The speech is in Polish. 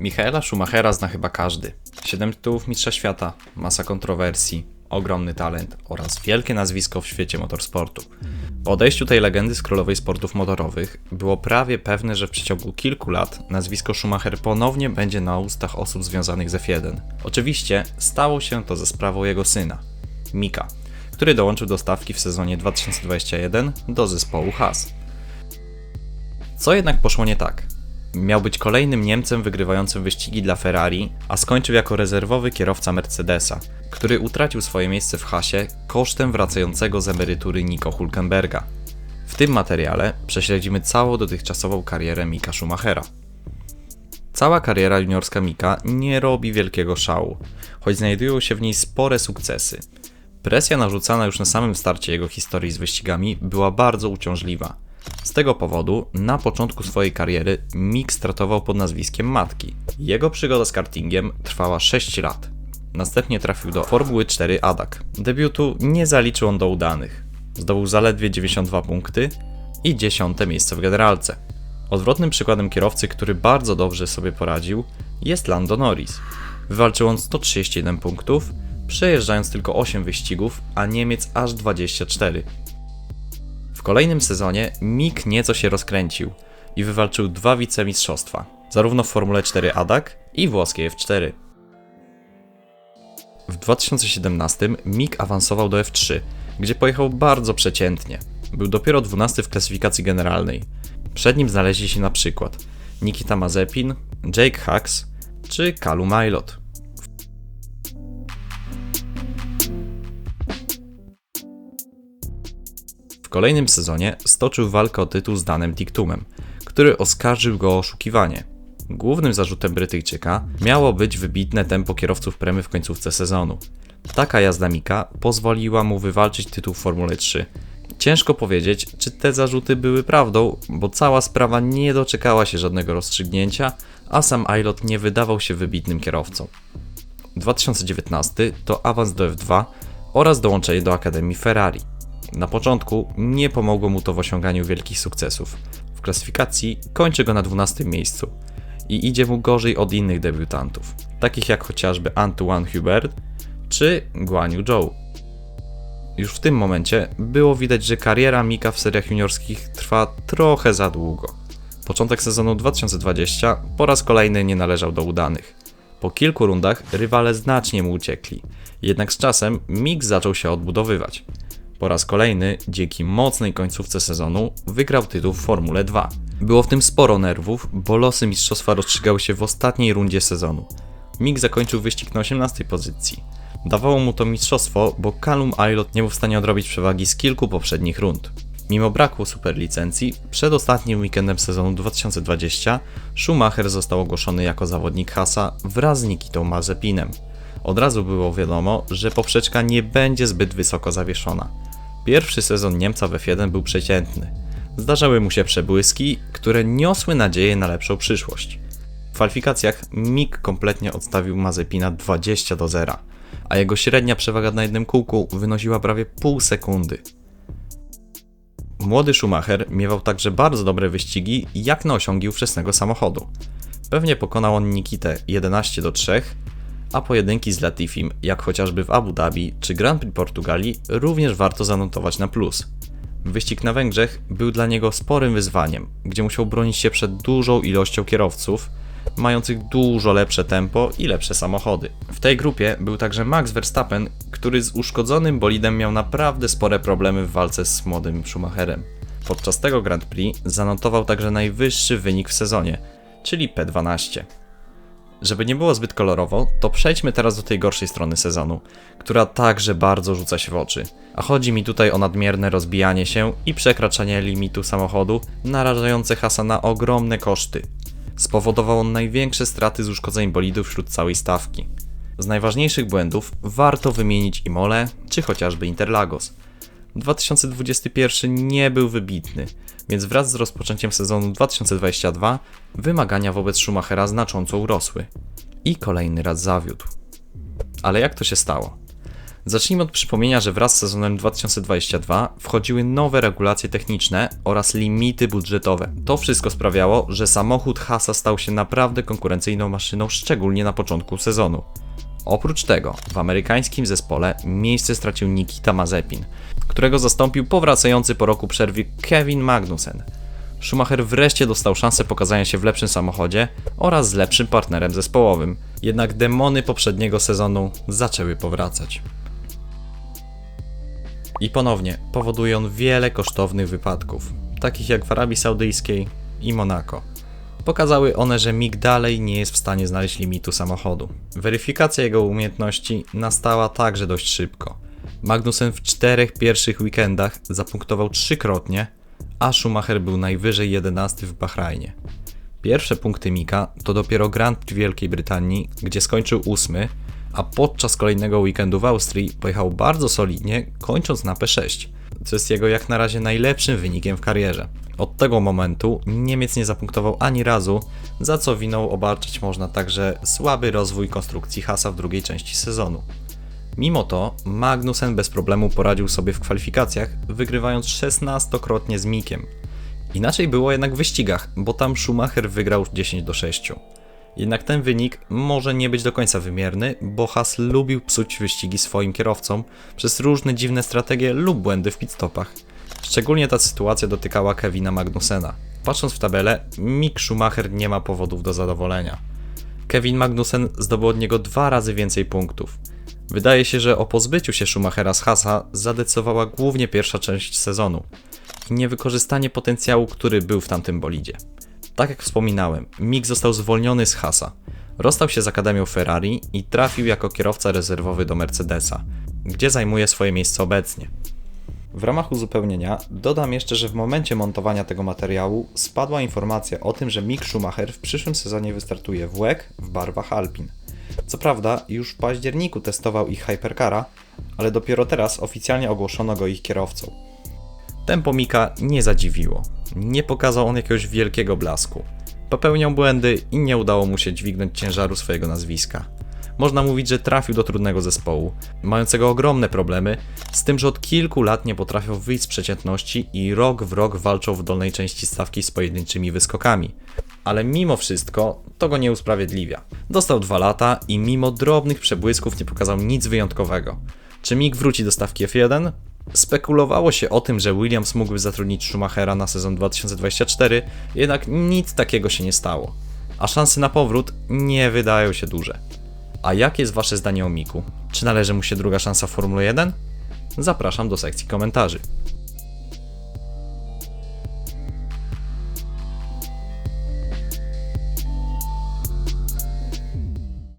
Michaela Schumachera zna chyba każdy. Siedem tytułów Mistrza Świata, masa kontrowersji, ogromny talent oraz wielkie nazwisko w świecie motorsportu. Po odejściu tej legendy z królowej sportów motorowych było prawie pewne, że w przeciągu kilku lat nazwisko Schumacher ponownie będzie na ustach osób związanych z F1. Oczywiście stało się to ze sprawą jego syna, Mika, który dołączył do stawki w sezonie 2021 do zespołu Haas. Co jednak poszło nie tak? Miał być kolejnym Niemcem wygrywającym wyścigi dla Ferrari, a skończył jako rezerwowy kierowca Mercedesa, który utracił swoje miejsce w hasie kosztem wracającego z emerytury Nico Hulkenberga. W tym materiale prześledzimy całą dotychczasową karierę Mika Schumachera. Cała kariera juniorska Mika nie robi wielkiego szału, choć znajdują się w niej spore sukcesy. Presja narzucana już na samym starcie jego historii z wyścigami była bardzo uciążliwa. Z tego powodu na początku swojej kariery Mick startował pod nazwiskiem matki. Jego przygoda z kartingiem trwała 6 lat. Następnie trafił do Formuły 4 ADAC. Debiutu nie zaliczył on do udanych. Zdobył zaledwie 92 punkty i 10 miejsce w generalce. Odwrotnym przykładem kierowcy, który bardzo dobrze sobie poradził, jest Lando Norris. Wywalczył on 131 punktów, przejeżdżając tylko 8 wyścigów, a Niemiec aż 24. W kolejnym sezonie Mick nieco się rozkręcił i wywalczył dwa wicemistrzostwa, zarówno w Formule 4 ADAC i włoskiej F4. W 2017 Mick awansował do F3, gdzie pojechał bardzo przeciętnie. Był dopiero 12 w klasyfikacji generalnej. Przed nim znaleźli się na przykład Nikita Mazepin, Jake Hux czy Kalu Mailot. Kolejnym sezonie stoczył walkę o tytuł z Danem Diktumem, który oskarżył go o oszukiwanie. Głównym zarzutem Brytyjczyka miało być wybitne tempo kierowców premy w końcówce sezonu. Taka jazda Mika pozwoliła mu wywalczyć tytuł w Formule 3. Ciężko powiedzieć, czy te zarzuty były prawdą, bo cała sprawa nie doczekała się żadnego rozstrzygnięcia, a sam Ailot nie wydawał się wybitnym kierowcą. 2019 to awans do F2 oraz dołączenie do Akademii Ferrari. Na początku nie pomogło mu to w osiąganiu wielkich sukcesów. W klasyfikacji kończy go na 12 miejscu i idzie mu gorzej od innych debiutantów, takich jak chociażby Antoine Hubert czy Guan Yu Zhou. Już w tym momencie było widać, że kariera Mika w seriach juniorskich trwa trochę za długo. Początek sezonu 2020 po raz kolejny nie należał do udanych. Po kilku rundach rywale znacznie mu uciekli, jednak z czasem Mik zaczął się odbudowywać. Po raz kolejny, dzięki mocnej końcówce sezonu, wygrał tytuł w Formule 2. Było w tym sporo nerwów, bo losy mistrzostwa rozstrzygały się w ostatniej rundzie sezonu. Mick zakończył wyścig na 18 pozycji. Dawało mu to mistrzostwo, bo Callum Aylot nie był w stanie odrobić przewagi z kilku poprzednich rund. Mimo braku superlicencji, przed ostatnim weekendem sezonu 2020 Schumacher został ogłoszony jako zawodnik Hasa wraz z Nikitą Mazepinem. Od razu było wiadomo, że poprzeczka nie będzie zbyt wysoko zawieszona. Pierwszy sezon Niemca w F1 był przeciętny. Zdarzały mu się przebłyski, które niosły nadzieję na lepszą przyszłość. W kwalifikacjach Mick kompletnie odstawił Mazepina 20 do 0, a jego średnia przewaga na jednym kółku wynosiła prawie pół sekundy. Młody Schumacher miewał także bardzo dobre wyścigi jak na osiągi ówczesnego samochodu. Pewnie pokonał on Nikitę 11 do 3, a pojedynki z Latifim, jak chociażby w Abu Dhabi czy Grand Prix Portugalii, również warto zanotować na plus. Wyścig na Węgrzech był dla niego sporym wyzwaniem, gdzie musiał bronić się przed dużą ilością kierowców, mających dużo lepsze tempo i lepsze samochody. W tej grupie był także Max Verstappen, który z uszkodzonym bolidem miał naprawdę spore problemy w walce z młodym Schumacherem. Podczas tego Grand Prix zanotował także najwyższy wynik w sezonie, czyli P12. Żeby nie było zbyt kolorowo, to przejdźmy teraz do tej gorszej strony sezonu, która także bardzo rzuca się w oczy. A chodzi mi tutaj o nadmierne rozbijanie się i przekraczanie limitu samochodu, narażające Hasa na ogromne koszty. Spowodował on największe straty z uszkodzeń bolidów wśród całej stawki. Z najważniejszych błędów warto wymienić Imole czy chociażby Interlagos. 2021 nie był wybitny, więc wraz z rozpoczęciem sezonu 2022 wymagania wobec Schumachera znacząco urosły. I kolejny raz zawiódł. Ale jak to się stało? Zacznijmy od przypomnienia, że wraz z sezonem 2022 wchodziły nowe regulacje techniczne oraz limity budżetowe. To wszystko sprawiało, że samochód Hasa stał się naprawdę konkurencyjną maszyną, szczególnie na początku sezonu. Oprócz tego w amerykańskim zespole miejsce stracił Nikita Mazepin, którego zastąpił powracający po roku przerwy Kevin Magnussen. Schumacher wreszcie dostał szansę pokazania się w lepszym samochodzie oraz z lepszym partnerem zespołowym. Jednak demony poprzedniego sezonu zaczęły powracać. I ponownie powoduje on wiele kosztownych wypadków, takich jak w Arabii Saudyjskiej i Monako. Pokazały one, że MIG dalej nie jest w stanie znaleźć limitu samochodu. Weryfikacja jego umiejętności nastała także dość szybko. Magnussen w czterech pierwszych weekendach zapunktował trzykrotnie, a Schumacher był najwyżej 11 w Bahrajnie. Pierwsze punkty Mika to dopiero Grand Prix Wielkiej Brytanii, gdzie skończył ósmy, a podczas kolejnego weekendu w Austrii pojechał bardzo solidnie, kończąc na P6, co jest jego jak na razie najlepszym wynikiem w karierze. Od tego momentu Niemiec nie zapunktował ani razu, za co winą obarczyć można także słaby rozwój konstrukcji Hasa w drugiej części sezonu. Mimo to Magnussen bez problemu poradził sobie w kwalifikacjach, wygrywając 16-krotnie z Mikiem. Inaczej było jednak w wyścigach, bo tam Schumacher wygrał 10 do 6. Jednak ten wynik może nie być do końca wymierny, bo Haas lubił psuć wyścigi swoim kierowcom przez różne dziwne strategie lub błędy w pitstopach. Szczególnie ta sytuacja dotykała Kevina Magnusena. Patrząc w tabelę, Mick Schumacher nie ma powodów do zadowolenia. Kevin Magnussen zdobył od niego dwa razy więcej punktów. Wydaje się, że o pozbyciu się Schumachera z Hasa zadecydowała głównie pierwsza część sezonu i niewykorzystanie potencjału, który był w tamtym bolidzie. Tak jak wspominałem, Mick został zwolniony z Hasa. Rozstał się z Akademią Ferrari i trafił jako kierowca rezerwowy do Mercedesa, gdzie zajmuje swoje miejsce obecnie. W ramach uzupełnienia dodam jeszcze, że w momencie montowania tego materiału spadła informacja o tym, że Mick Schumacher w przyszłym sezonie wystartuje w WEC w barwach Alpin. Co prawda, już w październiku testował ich Hypercara, ale dopiero teraz oficjalnie ogłoszono go ich kierowcą. Tempo Mika nie zadziwiło. Nie pokazał on jakiegoś wielkiego blasku. Popełniał błędy i nie udało mu się dźwignąć ciężaru swojego nazwiska. Można mówić, że trafił do trudnego zespołu, mającego ogromne problemy, z tym, że od kilku lat nie potrafią wyjść z przeciętności i rok w rok walczą w dolnej części stawki z pojedynczymi wyskokami. Ale mimo wszystko to go nie usprawiedliwia. Dostał dwa lata i mimo drobnych przebłysków nie pokazał nic wyjątkowego. Czy Mick wróci do stawki F1? Spekulowało się o tym, że Williams mógłby zatrudnić Schumachera na sezon 2024, jednak nic takiego się nie stało. A szanse na powrót nie wydają się duże. A jakie jest Wasze zdanie o Miku? Czy należy mu się druga szansa w Formule 1? Zapraszam do sekcji komentarzy.